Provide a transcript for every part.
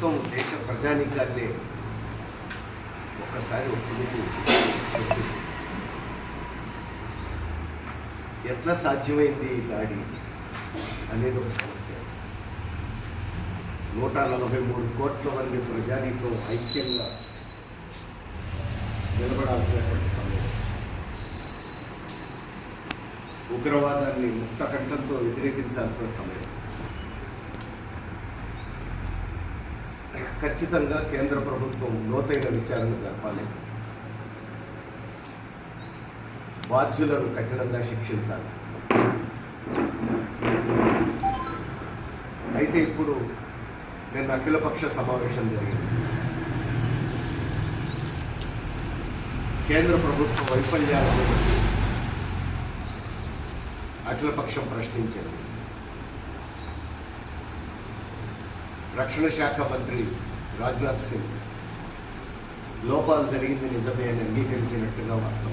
మొత్తం దేశ ప్రజానీకాన్ని ఒక్కసారి ఒప్పుకు ఎట్లా సాధ్యమైంది ఈ దాడి అనేది ఒక సమస్య. నూట నలభై మూడు కోట్ల మంది ప్రజానీకం ఐక్యంగా నిలబడాల్సినటువంటి సమయం. ఉగ్రవాదాన్ని ముక్త కంఠంతో వ్యతిరేకించాల్సిన సమయం. ఖచ్చితంగా కేంద్ర ప్రభుత్వం లోతైన విచారణ జరపాలి. బాధ్యులను కఠినంగా శిక్షించాలి. అయితే ఇప్పుడు నిన్న అఖిలపక్ష సమావేశం జరిగింది. కేంద్ర ప్రభుత్వ వైఫల్యాలను అఖిలపక్షం ప్రశ్నించింది. రక్షణ శాఖ మంత్రి రాజ్నాథ్ సింగ్ లోపాలు జరిగింది నిజమే అని అంగీకరించినట్టుగా వార్త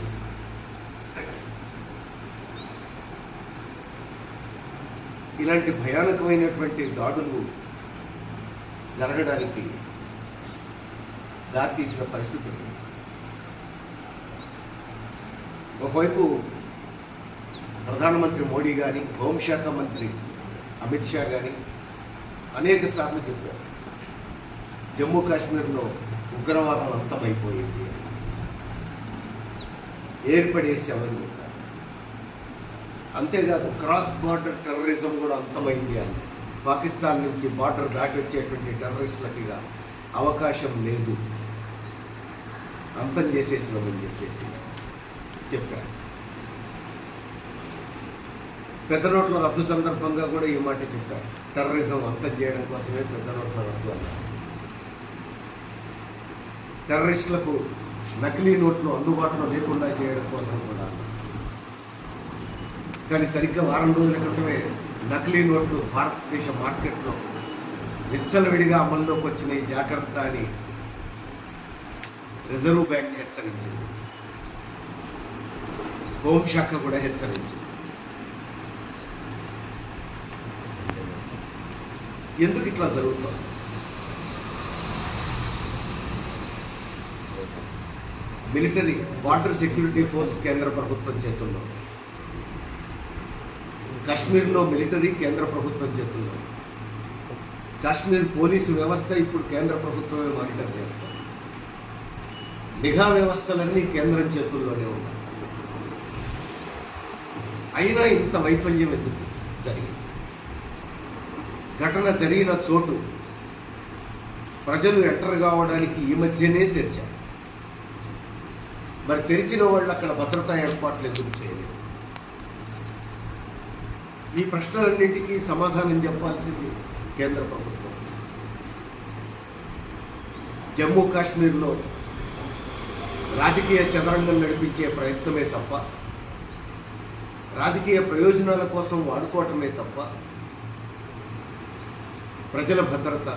ఇలాంటి భయానకమైనటువంటి దాడులు జరగడానికి దారితీసిన పరిస్థితులు ఒకవైపు ప్రధానమంత్రి మోడీ కానీ హోంశాఖ మంత్రి అమిత్ షా కానీ అనేక సార్లు చెప్పారు. జమ్మూ కాశ్మీర్లో ఉగ్రవాదం అంతమైపోయింది. అని. ఏర్పడేసి అవన్నీ అంతేకాదు క్రాస్ బార్డర్ టెర్రరిజం కూడా అంతమైంది అని. పాకిస్తాన్ నుంచి బార్డర్ దాటి వచ్చేటువంటి టెర్రరిస్టులకి అవకాశం లేదు. అంతం చేసేసినామని చెప్పేసి చెప్పారు. పెద్ద నోట్ల రద్దు సందర్భంగా కూడా ఈ మాట చెప్పారు. టెర్రరిజం అంతం చేయడం కోసమే పెద్ద నోట్ల రద్దు అన్నారు. టెర్రరిస్టులకు నకిలీ నోట్లు అందుబాటులో లేకుండా చేయడం కోసం కూడా. కానీ సరిగ్గా వారం రోజుల క్రితమే నకిలీ నోట్లు భారతదేశ మార్కెట్లో విచ్చలవిడిగా అమల్లోకి వచ్చినాయి. జాగ్రత్త అని రిజర్వ్ బ్యాంక్ హెచ్చరించింది. హోంశాఖ కూడా హెచ్చరించింది. ఎందుకు ఇట్లా జరుగుతుంది? మిలిటరీ బార్డర్ సెక్యూరిటీ ఫోర్స్ కేంద్ర ప్రభుత్వం చేతుల్లో. కాశ్మీర్లో మిలిటరీ కేంద్ర ప్రభుత్వం చేతుల్లో. కాశ్మీర్ పోలీసు వ్యవస్థ ఇప్పుడు కేంద్ర ప్రభుత్వమే మానిటర్ చేస్తుంది. నిఘా వ్యవస్థలన్నీ కేంద్రం చేతుల్లోనే ఉన్నాయి. అయినా ఇంత వైఫల్యం ఎందుకు జరిగింది? ఘటన జరిగిన చోటు ప్రజలు ఎంటర్ కావడానికి ఈ మధ్యనే తెరిచారు. మరి తెరిచిన వాళ్ళు అక్కడ భద్రతా ఏర్పాట్లు ఎందుకు చేయలేదు? ఈ ప్రశ్నలన్నింటికీ సమాధానం చెప్పాల్సింది కేంద్ర ప్రభుత్వం. జమ్మూ కాశ్మీర్లో రాజకీయ చదరంగం నడిపించే ప్రయత్నమే తప్ప రాజకీయ ప్రయోజనాల కోసం వాడుకోవటమే తప్ప ప్రజల భద్రత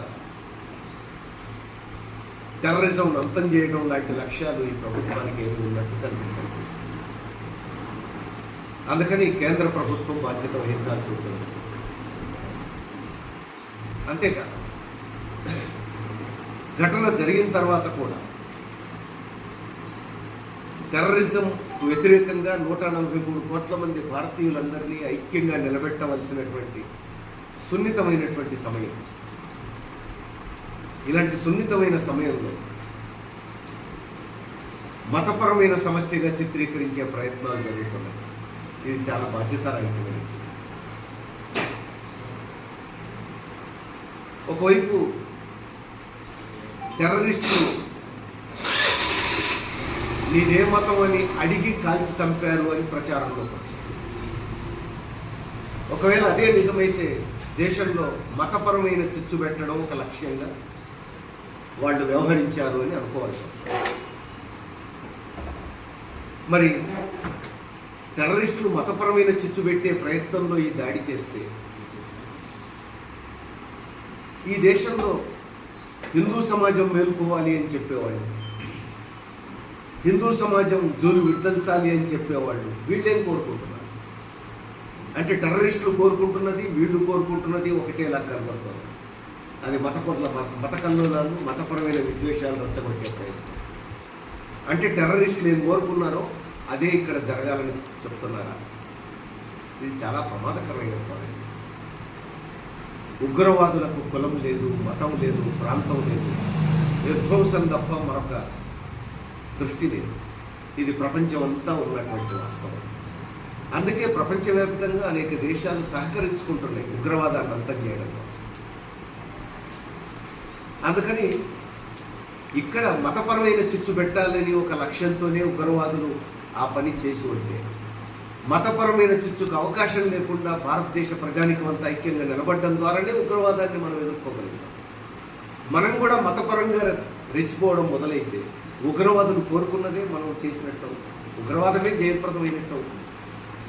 టెర్రరిజం అంతం చేయడం లాంటి లక్ష్యాలు ఈ ప్రభుత్వానికి ఏమి ఉన్నట్టు కనిపించండి అందుకని కేంద్ర ప్రభుత్వం బాధ్యత వహించాల్సి ఉంటుంది. అంతేకాదు ఘటన జరిగిన తర్వాత కూడా టెర్రరిజం వ్యతిరేకంగా నూట నలభై మూడు కోట్ల మంది భారతీయులందరినీ ఐక్యంగా నిలబెట్టవలసినటువంటి సున్నితమైనటువంటి సమయం. ఇలాంటి సున్నితమైన సమయంలో మతపరమైన సమస్యగా చిత్రీకరించే ప్రయత్నాలు జరుగుతున్నాయి. ఇది చాలా బాధ్యతరహితమైనది. ఒకవైపు టెర్రరిస్టులు నేనే మతం అని అడిగి కాల్చి చంపారు అని ప్రచారంలోకి వచ్చింది ఒకవేళ అదే నిజమైతే దేశంలో మతపరమైన చిచ్చు పెట్టడం ఒక లక్ష్యంగా వాళ్ళు వ్యవహరించారు అని అనుకోవాల్సి వస్తుంది. మరి టెర్రరిస్టులు మతపరమైన చిచ్చు పెట్టే ప్రయత్నంలో ఈ దాడి చేస్తే ఈ దేశంలో హిందూ సమాజం మేల్కోవాలి అని చెప్పేవాళ్ళు హిందూ సమాజం జోలు విడిపించాలి అని చెప్పేవాళ్ళు వీళ్ళేం కోరుకుంటున్నారు? అంటే టెర్రరిస్టులు కోరుకుంటున్నది వీళ్ళు కోరుకుంటున్నది ఒకటేలా కనబడుతుంది. అది మత పొరల మత కల్లోలాలు మతపరమైన విద్వేషాలు రచ్చగొట్టే ప్రయత్నం అంటే టెర్రరిస్టులు ఏం కోరుకున్నారో అదే ఇక్కడ జరగాలని చెప్తున్నారా? ఇది చాలా ప్రమాదకరమైన పాయింట్ ఉగ్రవాదులకు కులం లేదు మతం లేదు ప్రాంతం లేదు. నిర్ధ్వంసం తప్ప మరొక దృష్టి లేదు. ఇది ప్రపంచం అంతా ఉన్నటువంటి వాస్తవం. అందుకే ప్రపంచవ్యాప్తంగా అనేక దేశాలు సహకరించుకుంటున్నాయి ఉగ్రవాదాన్ని అంతం చేయడం కోసం. అందుకని ఇక్కడ మతపరమైన చిచ్చు పెట్టాలని ఒక లక్ష్యంతోనే ఉగ్రవాదులు ఆ పని చేసి ఉంటే మతపరమైన చిచ్చుకు అవకాశం లేకుండా భారతదేశ ప్రజానికం అంతా ఐక్యంగా నిలబడడం ద్వారానే ఉగ్రవాదాన్ని మనం ఎదుర్కోగలుగుతాం మనం కూడా మతపరంగా రెచ్చిపోవడం మొదలైతే ఉగ్రవాదులు కోరుకున్నదే మనం చేసినట్టు అవుతుంది. ఉగ్రవాదమే జయప్రదమైనట్టు అవుతుంది.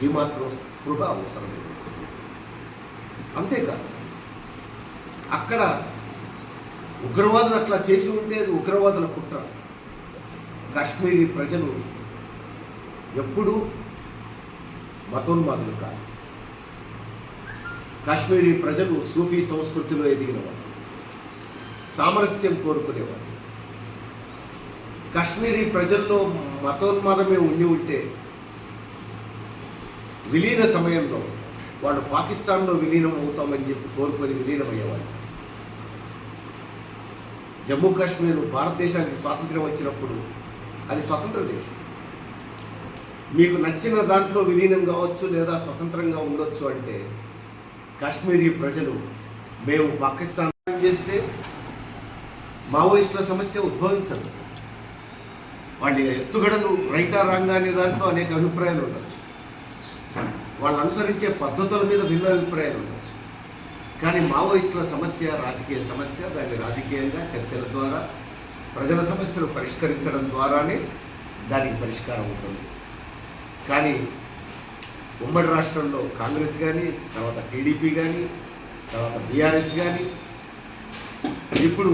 ఈ మాత్రం స్పృహ అవసరం అంతేకాదు అక్కడ ఉగ్రవాదులు అట్లా చేసి ఉంటే అది ఉగ్రవాదుల కుట్ర. కాశ్మీరీ ప్రజలు ఎప్పుడూ మతోన్మాదులు కాదు. కాశ్మీరీ ప్రజలు సూఫీ సంస్కృతిలో ఎదిగినవారు. సామరస్యం కోరుకునేవారు. కాశ్మీరీ ప్రజల్లో మతోన్మాదమే ఉండి ఉంటే విలీన సమయంలో వాళ్ళు పాకిస్తాన్లో విలీనం అవుతామని చెప్పి కోరుకొని విలీనమయ్యేవాళ్ళు. జమ్మూ కాశ్మీర్ భారతదేశానికి స్వాతంత్ర్యం వచ్చినప్పుడు అది స్వతంత్ర దేశం. మీకు నచ్చిన దాంట్లో విలీనం కావచ్చు లేదా స్వతంత్రంగా ఉండొచ్చు అంటే కాశ్మీరీ ప్రజలు మేము పాకిస్తాన్ చేస్తే మావోయిస్టుల సమస్య ఉద్భవించదు. వాళ్ళ ఎత్తుగడలు రైటా రాంగా అనే దాంట్లో అనేక అభిప్రాయాలు ఉండొచ్చు. వాళ్ళు అనుసరించే పద్ధతుల మీద భిన్న అభిప్రాయాలు ఉండొచ్చు. కానీ మావోయిస్టుల సమస్య రాజకీయ సమస్య దాన్ని రాజకీయంగా చర్చల ద్వారా ప్రజల సమస్యలు పరిష్కరించడం ద్వారానే దానికి పరిష్కారం ఉంటుంది. కానీ ఉమ్మడి రాష్ట్రంలో కాంగ్రెస్ కానీ తర్వాత టీడీపీ కానీ తర్వాత బీఆర్ఎస్ కానీ ఇప్పుడు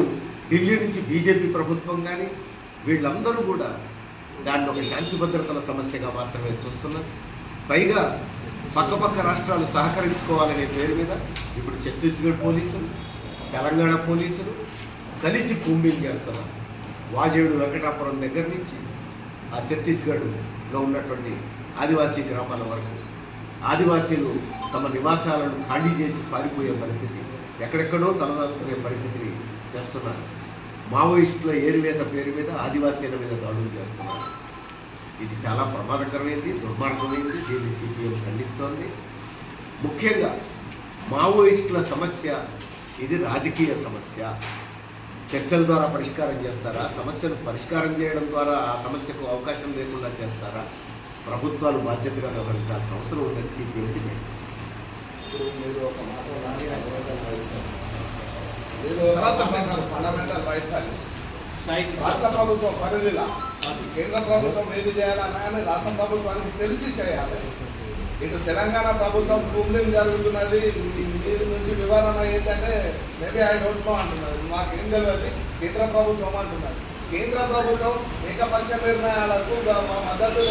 ఢిల్లీ నుంచి బీజేపీ ప్రభుత్వం కానీ వీళ్ళందరూ కూడా దాన్ని ఒక శాంతి భద్రతల సమస్యగా మాత్రమే చూస్తున్నారు. పైగా పక్కపక్క రాష్ట్రాలు సహకరించుకోవాలనే పేరు మీద ఇప్పుడు ఛత్తీస్గఢ్ పోలీసులు తెలంగాణ పోలీసులు కలిసి కూంబింగ్ చేస్తున్నారు. వాజేడు వెంకటాపురం దగ్గర నుంచి ఆ ఛత్తీస్గఢ్లో ఉన్నటువంటి ఆదివాసీ గ్రామాల వరకు. ఆదివాసీలు తమ నివాసాలను ఖాళీ చేసి పారిపోయే పరిస్థితి ఎక్కడెక్కడో తలదాచుకునే పరిస్థితిని తెస్తున్నారు. మావోయిస్టుల ఏరువేత పేరు మీద ఆదివాసీల మీద దాడులు చేస్తున్నారు. ఇది చాలా ప్రమాదకరమైంది దుర్మార్గమైంది దీన్ని సిపిఎం ఖండిస్తోంది. ముఖ్యంగా మావోయిస్టుల సమస్య ఇది రాజకీయ సమస్య. చర్చల ద్వారా పరిష్కారం చేస్తారా? సమస్యను పరిష్కారం చేయడం ద్వారా ఆ సమస్యకు అవకాశం లేకుండా చేస్తారా? ప్రభుత్వాలు బాధ్యతగా వ్యవహరించాల్సిన అవసరం ఉందని సిపిఎం డిమాండ్ మీరు ఒక మాట ఫండమెంటల్ రైట్స్ రాష్ట్ర ప్రభుత్వం పరిధిలా కేంద్ర ప్రభుత్వం ఏది చేయాలన్నా కానీ రాష్ట్ర ప్రభుత్వానికి తెలిసి చేయాలి. ఇటు తెలంగాణ ప్రభుత్వం కూలింగ్ జరుగుతున్నది. దీని నుంచి వివరణ ఏంటంటే మేబీ ఐ డోంట్ నో అంటున్నారు. మాకేం తెలియదు. కేంద్ర ప్రభుత్వం అంటున్నారు. కేంద్ర ప్రభుత్వం ఏకపక్ష నిర్ణయాలకు మా మద్దతు